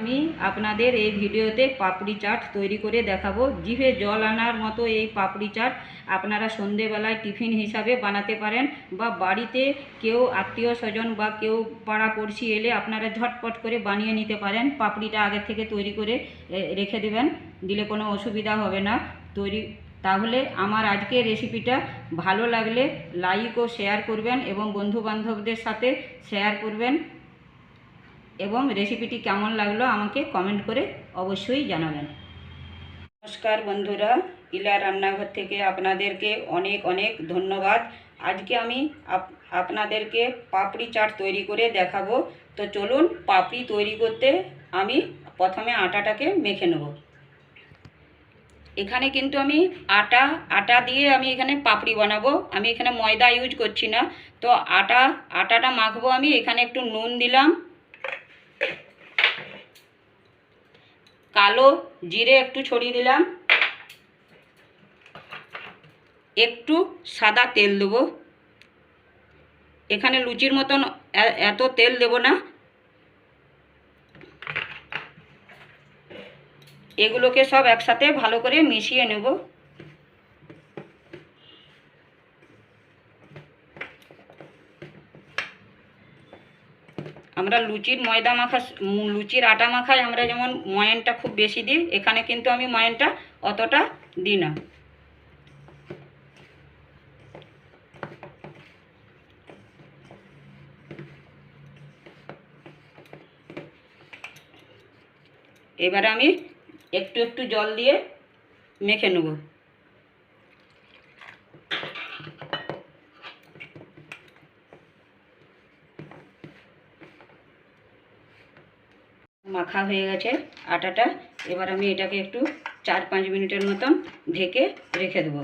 আমি আপনাদের এই ভিডিওতে পাপড়ি চাট তৈরি করে দেখাবো। জিভে জল আনার মতো এই পাপড়ি চাট আপনারা সন্ধেবেলায় টিফিন হিসাবে বানাতে পারেন বা বাড়িতে কেউ আত্মীয় স্বজন বা কেউ পাড়া পড়শি এলে আপনারা ঝটপট করে বানিয়ে নিতে পারেন। পাপড়িটা আগে থেকে তৈরি করে রেখে দেবেন, দিলে কোনো অসুবিধা হবে না। তৈরি, তাহলে আমার আজকের রেসিপিটা ভালো লাগলে লাইক ও শেয়ার করবেন এবং বন্ধু বান্ধবদের সাথে শেয়ার করবেন। এবং রেসিপিটি কেমন লাগল আমাকে কমেন্ট করে অবশ্যই জানাবেন। নমস্কার বন্ধুরা, ইলা রান্নাঘর থেকে আপনাদেরকে অনেক অনেক ধন্যবাদ। আজকে আমি আপ- আপনাদেরকে পাপড়ি চাট তৈরি করে দেখাবো। তো চলুন পাপড়ি তৈরি করতে আমি প্রথমে আটাটাকে মেখে নেব। এখানে কিন্তু আমি আটা আটা দিয়ে আমি এখানে পাপড়ি বানাবো। আমি এখানে ময়দা ইউজ করছি না। তো আটা, আটাটা মাখবো আমি। এখানে একটু নুন দিলাম। কালো জিরে একটু ছড়িয়ে দিলাম। একটু সাদা তেল দেবো। এখানে লুচির মতন এত তেল দেব না। এগুলোকে সব একসাথে ভালো করে মিশিয়ে নেব। আমরা লুচির ময়দা মাখা লুচির আটা মাখায় আমরা যেমন ময়ানটা খুব বেশি দিই, এখানে কিন্তু আমি ময়ানটা অতটা দিই না। এবারে আমি একটু একটু জল দিয়ে মেখে নেব। মাখা হয়ে গেছে আটাটা। এবার আমি এটাকে একটু চার পাঁচ মিনিটের মতন ঢেকে রেখে দেবো।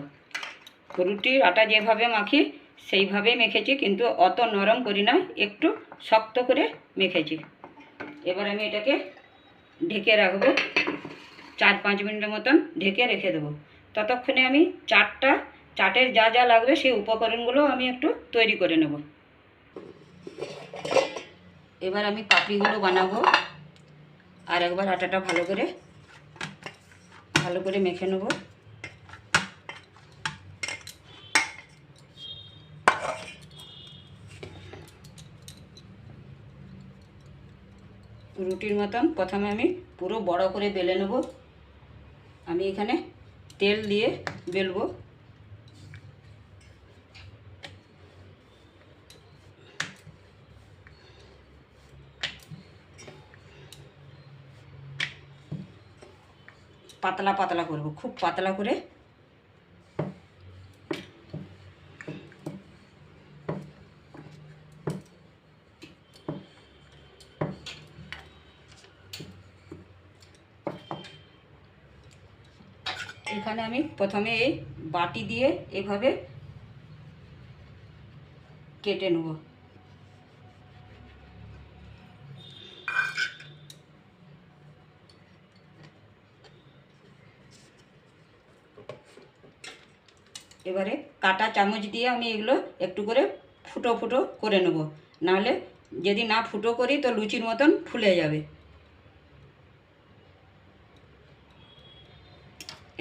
রুটির আটা যেভাবে মাখি, সেইভাবে মেখেছি, কিন্তু অত নরম করি না, একটু শক্ত করে মেখেছি। এবার আমি এটাকে ঢেকে রাখব। চার পাঁচ মিনিটের মতন ঢেকে রেখে দেবো। ততক্ষণে আমি চাটটা চাটের যা যা লাগবে, সেই উপকরণগুলো আমি একটু তৈরি করে নেব। এবার আমি পাপড়িগুলো বানাবো। আর একবার আটাটা ভালো করে ভালো করে মেখে নেব। রুটির মতন প্রথমে আমি পুরো বড় করে বেলে নেব। আমি এখানে তেল দিয়ে বেলবো। পাতলা পাতলা করব, খুব পাতলা করে। এখানে আমি প্রথমে এই বাটি দিয়ে এভাবে কেটে নেব। এবারে কাটা চামচ দিয়ে আমি এগুলো একটু করে ফুটো ফুটো করে নেব। নাহলে যদি না ফুটো করি তো লুচির মতন ফুলে যাবে।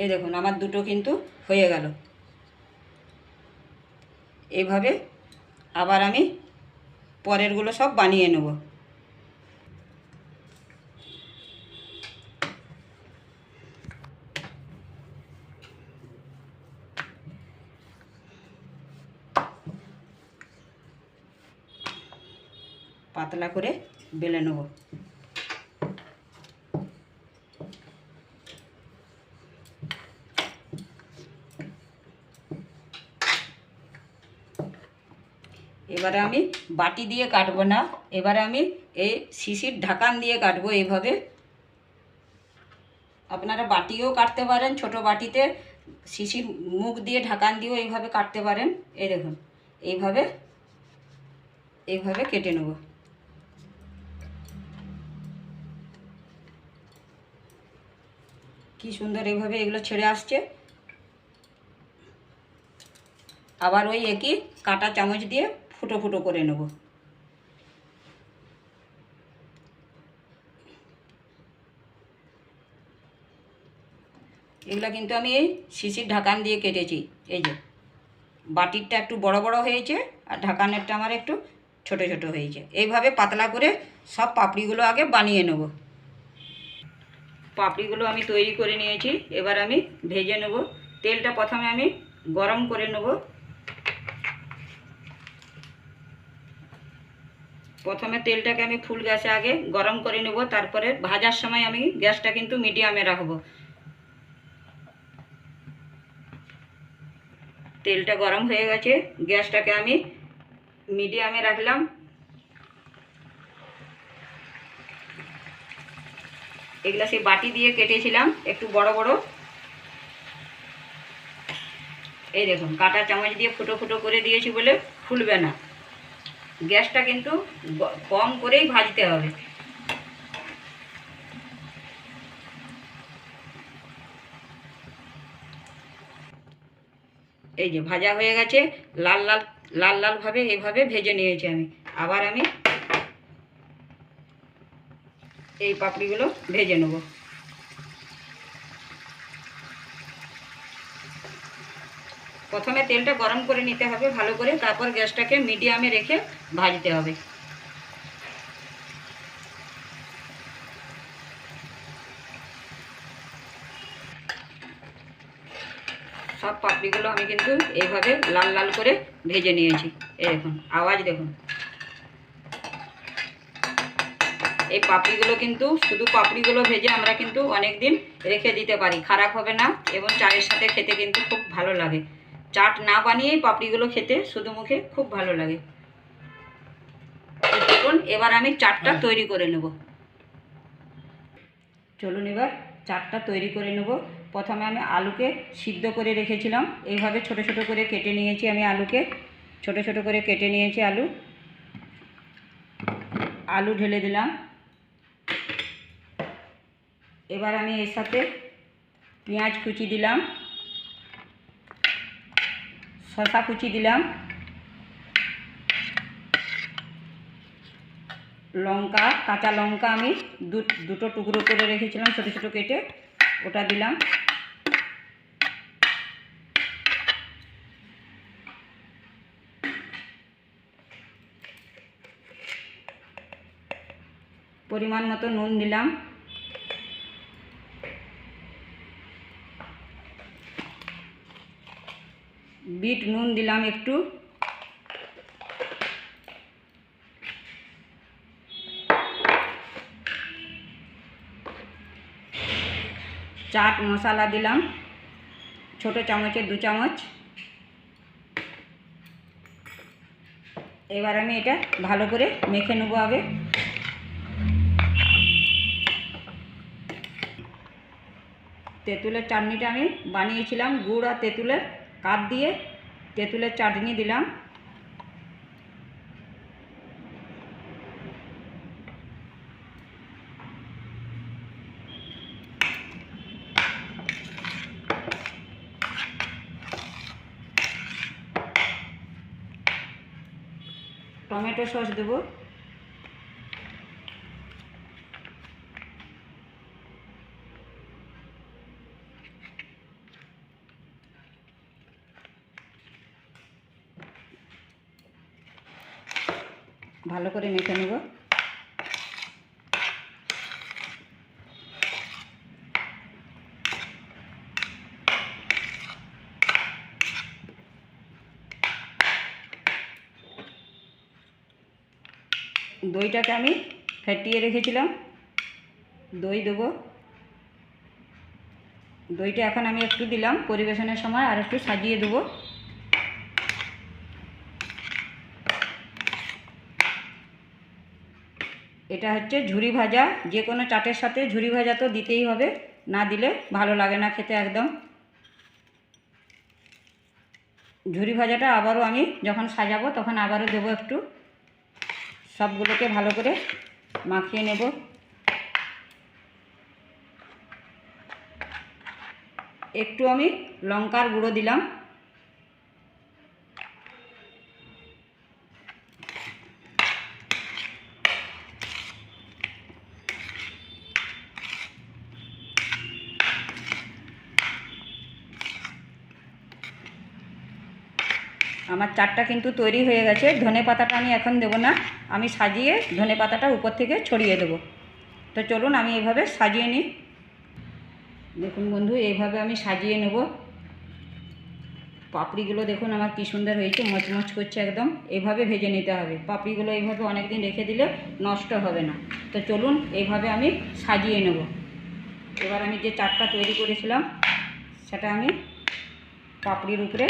এই দেখুন, আমার দুটো কিন্তু হয়ে গেল। এইভাবে আবার আমি পরেরগুলো সব বানিয়ে নেব। পাতলা করে বেলে নেব। এবারে আমি বাটি দিয়ে কাটবো না। এবারে আমি এই শিশির ঢাকান দিয়ে কাটবো এইভাবে। আপনারা বাটিও কাটতে পারেন, ছোট বাটিতে শিশির মুখ দিয়ে ঢাকান দিয়েও এইভাবে কাটতে পারেন। এই দেখুন, এইভাবে এইভাবে কেটে নেব। কি সুন্দর এইভাবে এগুলো ছেড়ে আসছে। আবার ওই একই কাটা চামচ দিয়ে ফুটো ফুটো করে নেব। এগুলো কিন্তু আমি এই শিশির ঢাকান দিয়ে কেটেছি। এই যে, বাটিরটা একটু বড় বড় হয়েছে আর ঢাকানেরটা আমার একটু ছোট ছোট হয়েছে। এইভাবে পাতলা করে সব পাপড়িগুলো আগে বানিয়ে নেব। পাপড়িগুলো আমি তৈরি করে নিয়েছি। এবার আমি ভেজে নেব। তেলটা প্রথমে আমি গরম করে নেব। প্রথমে তেলটাকে আমি ফুল গ্যাসে আগে গরম করে নেব। তারপরে ভাজার সময় আমি গ্যাসটা কিন্তু মিডিয়ামে রাখব। তেলটা গরম হয়ে গেছে। গ্যাসটাকে আমি মিডিয়ামে রাখলাম। এগুলা সেই বাটি দিয়ে কেটেছিলাম, একটু বড় বড়। এই দেখুন, কাটা চামচ দিয়ে ফুটো ফুটো করে দিয়েছি বলে ফুলবে না। গ্যাসটা কিন্তু কম করেই ভাজতে হবে। এই যে ভাজা হয়ে গেছে, লাল লাল লাল লালভাবে এইভাবে ভেজে নিয়েছি আমি। আবার আমি এই পাপড়িগুলো ভেজে নেব। প্রথমে তেলটা গরম করে নিতে হবে ভালো করে, তারপর গ্যাসটাকে মিডিয়ামে রেখে ভাজতে হবে। সব পাপড়িগুলো আমি কিন্তু এইভাবে লাল লাল করে ভেজে নিয়েছি। দেখুন, আওয়াজ দেখুন। এই পাপড়িগুলো কিন্তু শুধু পাপড়িগুলো ভেজে আমরা কিন্তু অনেক দিন রেখে দিতে পারি। খারাপ হবে না এবং চায়ের সাথে খেতে কিন্তু খুব ভালো লাগে। চাট না বানিয়েই পাপড়িগুলো খেতে শুধু মুখে খুব ভালো লাগে। দেখুন এবার আমি চাটটা তৈরি করে নেব। চলুন এবার চাটটা তৈরি করে নেব। প্রথমে আমি আলুকে সিদ্ধ করে রেখেছিলাম। এইভাবে ছোট ছোট করে কেটে নিয়েছি আমি আলুকে। ছোট ছোট করে কেটে নিয়েছি আলু। আলু ঢেলে দিলাম। এবার আমি এর সাথে পেঁয়াজ কুচি দিলাম, শসা কুচি দিলাম, লঙ্কা, কাঁচা লঙ্কা আমি দুটো টুকরো করে রেখেছিলাম, ছোটো ছোটো কেটে ওটা দিলাম। পরিমাণ মতো নুন দিলাম। বিট, নুন দিলাম একটু। চাট মশলা দিলাম, ছোট চামচে দু চামচ। এবার আমি এটা ভালো করে মেখে নেব আগে। তেঁতুলের চাটনিটা আমি বানিয়েছিলাম, গুড় আর তেঁতুলের কাঠ দিয়ে। তেঁতুলের চাটনি দিলাম। টমেটো সস দেবো। ভালো করে মেখে নেব। দইটাকে আমি ফেটিয়ে রেখেছিলাম। দই দেবো। দইটা এখন আমি একটু দিলাম পরিবেশনের সময় আর একটু সাজিয়ে দেবো। এটা হচ্ছে ঝুরি ভাজা। যে কোনো চাটের সাথে ঝুরি ভাজা তো দিতেই হবে, না দিলে ভালো লাগে না খেতে একদম। ঝুরি ভাজাটা আবারও আমি যখন সাজাবো তখন আবারও দেবো একটু। সবগুলোকে ভালো করে মাখিয়ে নেব। একটু আমি লঙ্কার গুঁড়ো দিলাম। আমার চাটটা কিন্তু তৈরি হয়ে গেছে। ধনে পাতাটা আমি এখন দেবো না। আমি সাজিয়ে ধনে পাতাটা উপর থেকে ছড়িয়ে দেবো। তো চলুন আমি এইভাবে সাজিয়ে নিই। দেখুন বন্ধু, এইভাবে আমি সাজিয়ে নেব। পাপড়িগুলো দেখুন আমার কি সুন্দর হয়েছে, মচমচ করছে একদম। এভাবে ভেজে নিতে হবে। পাপড়িগুলো এইভাবে অনেক দিন রেখে দিলে নষ্ট হবে না। তো চলুন এইভাবে আমি সাজিয়ে নেব। এবার আমি যে চাটটা তৈরি করেছিলাম, সেটা আমি পাপড়ির উপরে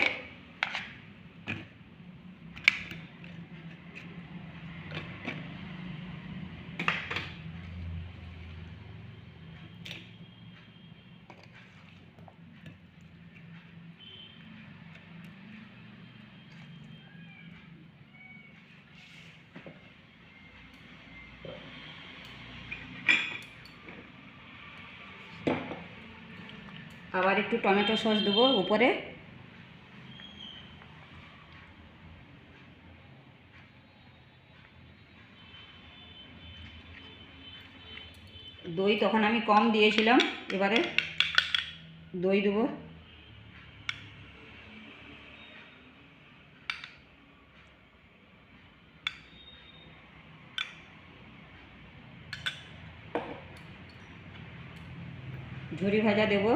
আবার একটু টমেটো সস দেবো উপরে। দই তখন আমি কম দিয়েছিলাম, এবারে দই দেবো। ঝুরি ভাজা দেবো।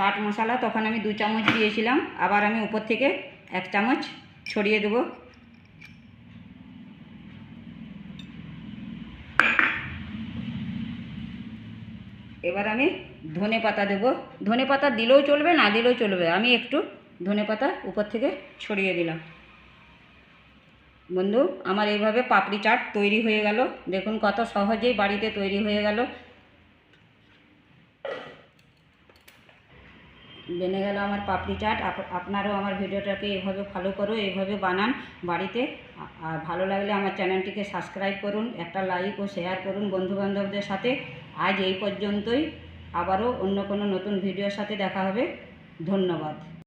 চাট মশলা তখন আমি দু চামচ দিয়েছিলাম, আবার আমি উপর থেকে এক চামচ ছড়িয়ে দেবো। এবার আমি ধনে পাতা দেবো। ধনে পাতা দিলেও চলবে, না দিলেও চলবে। আমি একটু ধনে পাতা উপর থেকে ছড়িয়ে দিলাম। বন্ধু, আমার এইভাবে পাপড়ি চাট তৈরি হয়ে গেল। দেখুন কত সহজেই বাড়িতে তৈরি হয়ে গেল। বেনে গেল আমার পাপড়ি চাট। আপ- আপনারাও আমার ভিডিওটাকে এভাবে ফলো করো এইভাবে বানান বাড়িতে। আর ভালো লাগলে আমার চ্যানেলটিকে সাবস্ক্রাইব করুন, একটা লাইক ও শেয়ার করুন বন্ধুবান্ধবদের সাথে। আজ এই পর্যন্তই। আবারও অন্য কোনো নতুন ভিডিওর সাথে দেখা হবে। ধন্যবাদ।